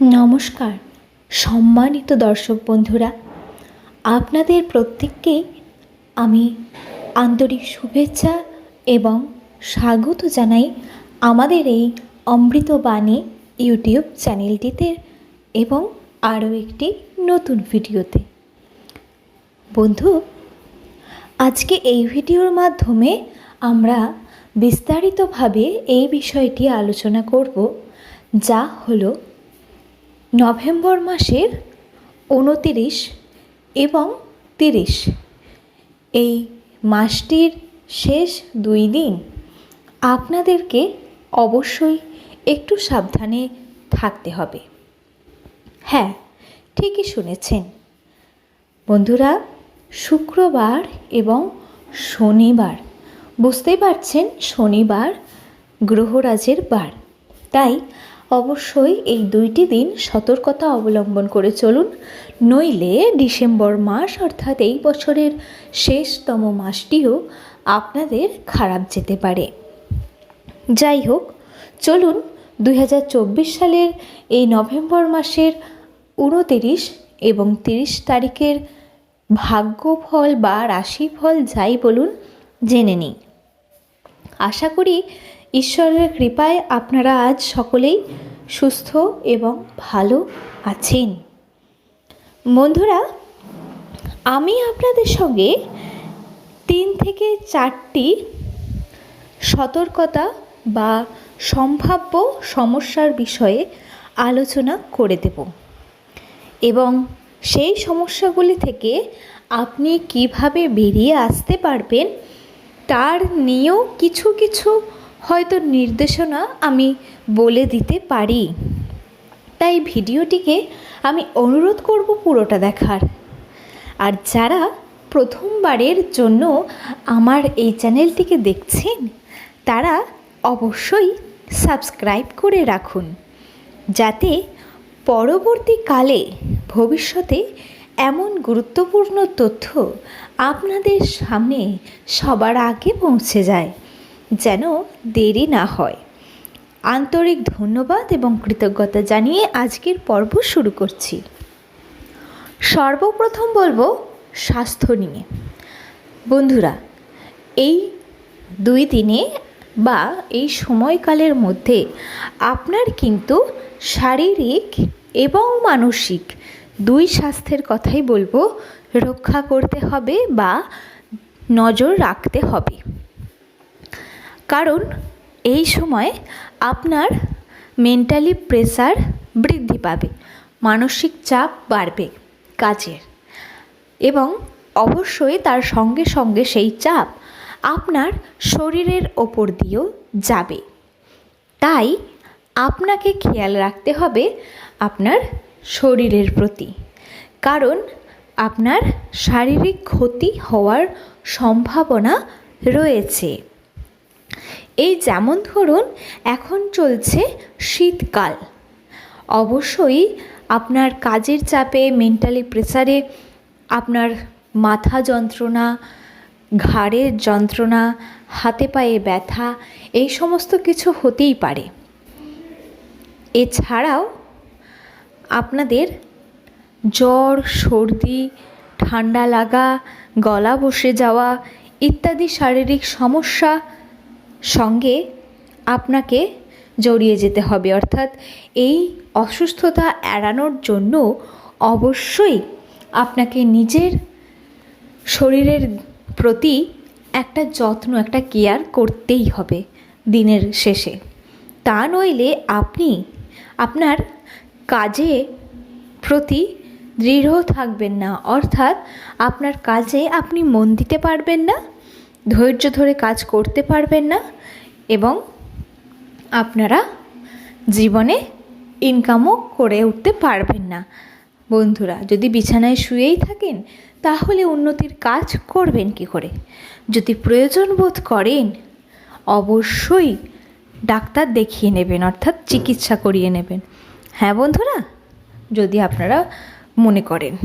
নমস্কার, সম্মানিত দর্শক বন্ধুরা, আপনাদের প্রত্যেককেই আমি আন্তরিক শুভেচ্ছা এবং স্বাগত জানাই আমাদের এই অমৃতবাণী ইউটিউব চ্যানেলটিতে এবং আরও একটি নতুন ভিডিওতে। বন্ধু, আজকে এই ভিডিওর মাধ্যমে আমরা বিস্তারিতভাবে এই বিষয়টি আলোচনা করব, যা হলো নভেম্বর মাসের উনতিরিশ এবং তিরিশ। এই মাসটির শেষ দুই দিন আপনাদেরকে অবশ্যই একটু সাবধানে থাকতে হবে। হ্যাঁ ঠিকই শুনেছেন। বন্ধুরা, শুক্রবার এবং শনিবার, বুঝতেই পারছেন, শনিবার গ্রহরাজের বার। তাই অবশ্যই এই দুইটি দিন সতর্কতা অবলম্বন করে চলুন। নইলে ডিসেম্বর মাস অর্থাৎ এই বছরের শেষতম মাসটিও আপনাদের খারাপ যেতে পারে। যাই হোক, চলুন দুই হাজার চব্বিশ সালের এই নভেম্বর মাসের উনতিরিশ এবং তিরিশ তারিখের ভাগ্যফল বা রাশিফল যাই বলুন, জেনে নিই। আশা করি ঈশ্বরের কৃপায় আপনারা আজ সকলেই সুস্থ এবং ভালো আছেন। বন্ধুরা, আমি আপনাদের সঙ্গে তিন থেকে চারটি সতর্কতা বা সম্ভাব্য সমস্যার বিষয়ে আলোচনা করে দেব এবং সেই সমস্যাগুলি থেকে আপনি কীভাবে বেরিয়ে আসতে পারবেন, তার নিয়েও কিছু কিছু হয়তো নির্দেশনা আমি বলে দিতে পারি। তাই ভিডিওটিকে আমি অনুরোধ করব পুরোটা দেখার। আর যারা প্রথমবারের জন্য আমার এই চ্যানেলটিকে দেখছেন, তারা অবশ্যই সাবস্ক্রাইব করে রাখুন, যাতে পরবর্তীকালে ভবিষ্যতে এমন গুরুত্বপূর্ণ তথ্য আপনাদের সামনে সবার আগে পৌঁছে যায়। যেন দেরি না হয়। আন্তরিক ধন্যবাদ এবং কৃতজ্ঞতা জানিয়ে আজকের পর্ব শুরু করছি। সর্বপ্রথম বলব স্বাস্থ্য নিয়ে। বন্ধুরা, এই দুই দিনে বা এই সময়কালের মধ্যে আপনার কিন্তু শারীরিক এবং মানসিক দুই স্বাস্থ্যের কথাই বলব। রক্ষা করতে হবে বা নজর রাখতে হবে। কারণ এই সময় আপনার মেন্টালি প্রেসার বৃদ্ধি পাবে, মানসিক চাপ বাড়বে কাজের। এবং অবশ্যই তার সঙ্গে সঙ্গে সেই চাপ আপনার শরীরের ওপর দিয়েও যাবে। তাই আপনাকে খেয়াল রাখতে হবে আপনার শরীরের প্রতি। কারণ আপনার শারীরিক ক্ষতি হওয়ার সম্ভাবনা রয়েছে। এই যেমন ধরুন, এখন চলছে শীতকাল। অবশ্যই আপনার কাজের চাপে মেন্টালি প্রেসারে আপনার মাথা যন্ত্রণা, ঘাড়ের যন্ত্রণা, হাতে পায়ে ব্যথা, এই সমস্ত কিছু হতেই পারে। এছাড়াও আপনাদের জ্বর, সর্দি, ঠান্ডা লাগা, গলা বসে যাওয়া ইত্যাদি শারীরিক সমস্যা সঙ্গে আপনাকে জড়িয়ে যেতে হবে। অর্থাৎ এই অসুস্থতা এড়ানোর জন্য অবশ্যই আপনাকে নিজের শরীরের প্রতি একটা যত্ন, একটা কেয়ার করতেই হবে দিনের শেষে। তা নইলে আপনি আপনার কাজে প্রতি দৃঢ় থাকবেন না। অর্থাৎ আপনার কাজে আপনি মন দিতে পারবেন না, ধৈর্য ধরে কাজ করতে পারবেন না এবং আপনারা জীবনে ইনকামও করে উঠতে পারবেন না। বন্ধুরা, যদি বিছানায় শুয়েই থাকেন, তাহলে উন্নতির কাজ করবেন কি করে? যদি প্রয়োজন বোধ করেন, অবশ্যই ডাক্তার দেখিয়ে নেবেন, অর্থাৎ চিকিৎসা করিয়ে নেবেন। হ্যাঁ বন্ধুরা? যদি আপনারা মনে করেন।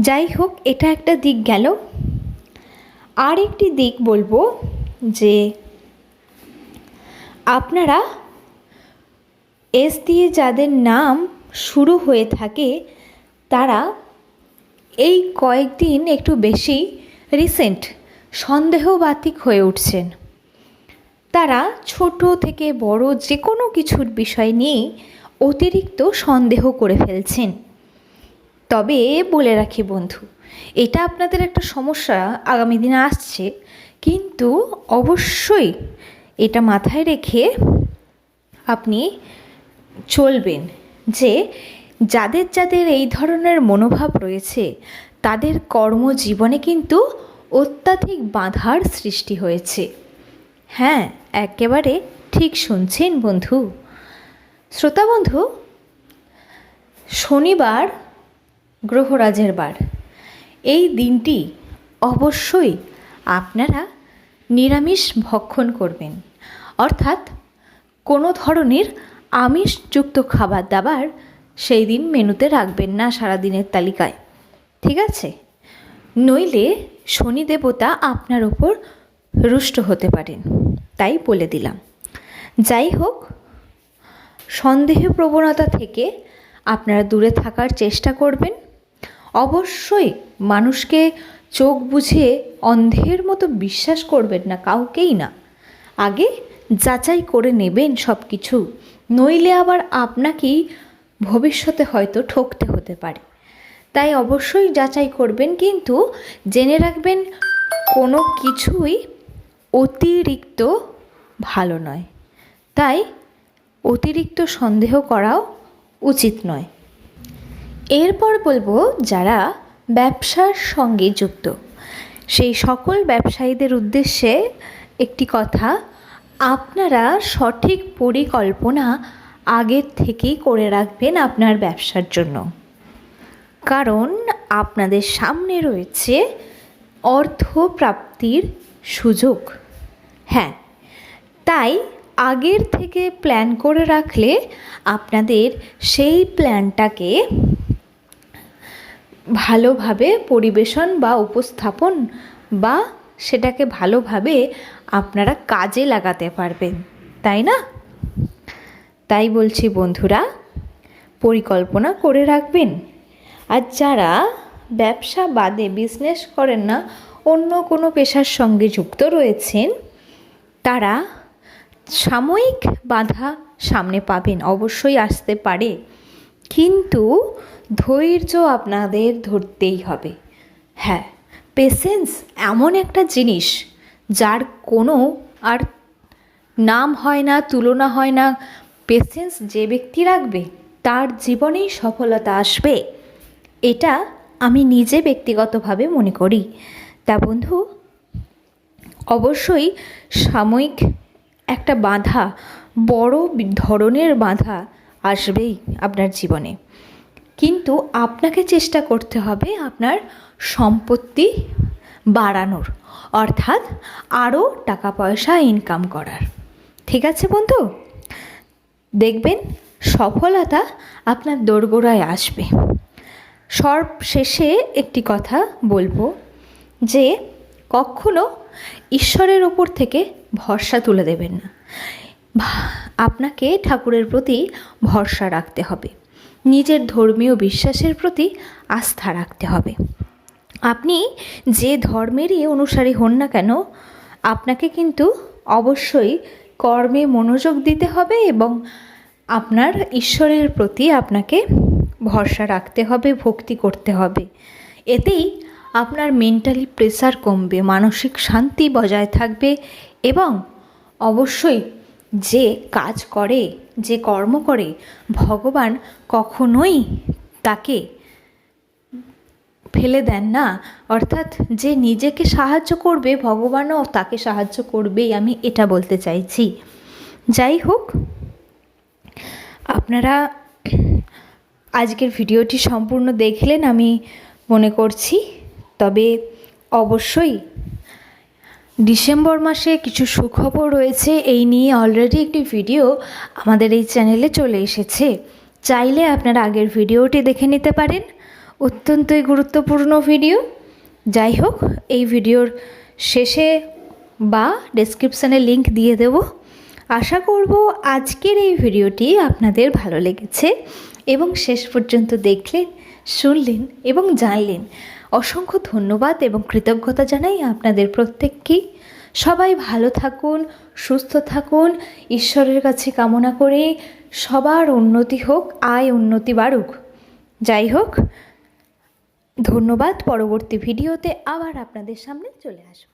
যাই হোক, এটা একটা দিক গেল। আর একটি দিক বলব যে আপনারা এস দিয়ে যাদের নাম শুরু হয়ে থাকে, তারা এই কয়েকদিন একটু বেশি রিসেন্ট সন্দেহবাতিক হয়ে উঠছেন। তারা ছোট থেকে বড় যে কোনো কিছুর বিষয় নিয়ে অতিরিক্ত সন্দেহ করে ফেলছেন। তবে বলে রাখি বন্ধু, এটা আপনাদের একটা সমস্যা আগামী দিনে আসছে, কিন্তু অবশ্যই এটা মাথায় রেখে আপনি চলবেন যে যাদের যাদের এই ধরনের মনোভাব রয়েছে, তাদের কর্মজীবনে কিন্তু অত্যাধিক বাধার সৃষ্টি হয়েছে। হ্যাঁ একেবারে ঠিক শুনছেন বন্ধু। শ্রোতা বন্ধু, শনিবার গ্রহরাজের বার। এই দিনটি অবশ্যই আপনারা নিরামিষ ভক্ষণ করবেন। অর্থাৎ কোনো ধরনের আমিষযুক্ত খাবার দাবার সেই দিন মেনুতে রাখবেন না সারাদিনের তালিকায়, ঠিক আছে? নইলে শনি দেবতা আপনার ওপর রুষ্ট হতে পারেন, তাই বলে দিলাম। যাই হোক, সন্দেহ প্রবণতা থেকে আপনারা দূরে থাকার চেষ্টা করবেন। অবশ্যই মানুষকে চোখ বুঝে অন্ধের মতো বিশ্বাস করবেন না, কাউকেই না। আগে যাচাই করে নেবেন সব কিছু নইলে আবার আপনাকেই ভবিষ্যতে হয়তো ঠকতে হতে পারে। তাই অবশ্যই যাচাই করবেন, কিন্তু জেনে রাখবেন কোনো কিছুই অতিরিক্ত ভালো নয়। তাই অতিরিক্ত সন্দেহ করাও উচিত নয়। এরপর বলব যারা ব্যবসার সঙ্গে যুক্ত। সেই সকল ব্যবসায়ীদের উদ্দেশ্যে একটি কথা আপনারা সঠিক পরিকল্পনা আগের থেকেই করে রাখবেন আপনার ব্যবসার জন্য। কারণ আপনাদের সামনে রয়েছে অর্থ প্রাপ্তির সুযোগ। হ্যাঁ তাই আগের থেকে প্ল্যান করে রাখলে আপনাদের সেই প্ল্যানটাকে ভালোভাবে পরিবেশন বা উপস্থাপন বা সেটাকে ভালোভাবে আপনারা কাজে লাগাতে পারবেন, তাই না? তাই বলছি বন্ধুরা, পরিকল্পনা করে রাখবেন। আর যারা ব্যবসা বাদে বিজনেস করেন না, অন্য কোনো পেশার সঙ্গে যুক্ত রয়েছেন, তারা সাময়িক বাধা সামনে পাবেন, অবশ্যই আসতে পারে। কিন্তু ধৈর্য আপনাদের ধরতেই হবে। হ্যাঁ পেশেন্স এমন একটা জিনিস যার কোনো আর নাম হয় না, তুলনা হয় না পেশেন্স যে ব্যক্তি রাখবে, তার জীবনেই সফলতা আসবে। এটা আমি নিজে ব্যক্তিগতভাবে মনে করি। তা বন্ধু, অবশ্যই সাময়িক একটা বাধা, বড় ধরনের বাধা আসবেই আপনার জীবনে। কিন্তু আপনাকে চেষ্টা করতে হবে আপনার সম্পত্তি বাড়ানোর, অর্থাৎ আরও টাকা পয়সা ইনকাম করার। ঠিক আছে বন্ধু? দেখবেন সফলতা আপনার দোরগোড়ায় আসবে। সর্ব শেষে একটি কথা বলব যে, কখনো ঈশ্বরের ওপর থেকে ভরসা তুলে দেবেন না। আপনাকে ঠাকুরের প্রতি ভরসা রাখতে হবে। নিজের ধর্মীয় বিশ্বাসের প্রতি আস্থা রাখতে হবে। আপনি যে ধর্মেরই অনুসারী হন না কেন, আপনাকে কিন্তু অবশ্যই কর্মে মনোযোগ দিতে হবে এবং আপনার ঈশ্বরের প্রতি আপনাকে ভরসা রাখতে হবে, ভক্তি করতে হবে। এতেই আপনার মেন্টালি প্রেসার কমবে, মানসিক শান্তি বজায় থাকবে এবং অবশ্যই যে কাজ করে, যে কর্ম করে, ভগবান কখনোই তাকে ফেলে দেন না। অর্থাৎ যে নিজেকে সাহায্য করবে, ভগবানও তাকে সাহায্য করবেই আমি এটা বলতে চাইছি। যাই হোক, আপনারা আজকের ভিডিওটি সম্পূর্ণ দেখলেন আমি মনে করছি। তবে অবশ্যই ডিসেম্বর মাসে কিছু সুখবর রয়েছে, এই নিয়ে অলরেডি একটি ভিডিও আমাদের এই চ্যানেলে চলে এসেছে। চাইলে আপনারা আগের ভিডিওটি দেখে নিতে পারেন। অত্যন্তই গুরুত্বপূর্ণ ভিডিও যাই হোক, এই ভিডিওর শেষে বা ডেসক্রিপশানে লিংক দিয়ে দেব। আশা করব আজকের এই ভিডিওটি আপনাদের ভালো লেগেছে এবং শেষ পর্যন্ত দেখলেন, শুনলেন এবং জানলেন। অসংখ্য ধন্যবাদ এবং কৃতজ্ঞতা জানাই আপনাদের প্রত্যেককেই সবাই ভালো থাকুন, সুস্থ থাকুন, ঈশ্বরের কাছে কামনা করে সবার উন্নতি হোক, আয় উন্নতি বাড়ুক। যাই হোক ধন্যবাদ পরবর্তী ভিডিওতে আবার আপনাদের সামনে চলে আসব।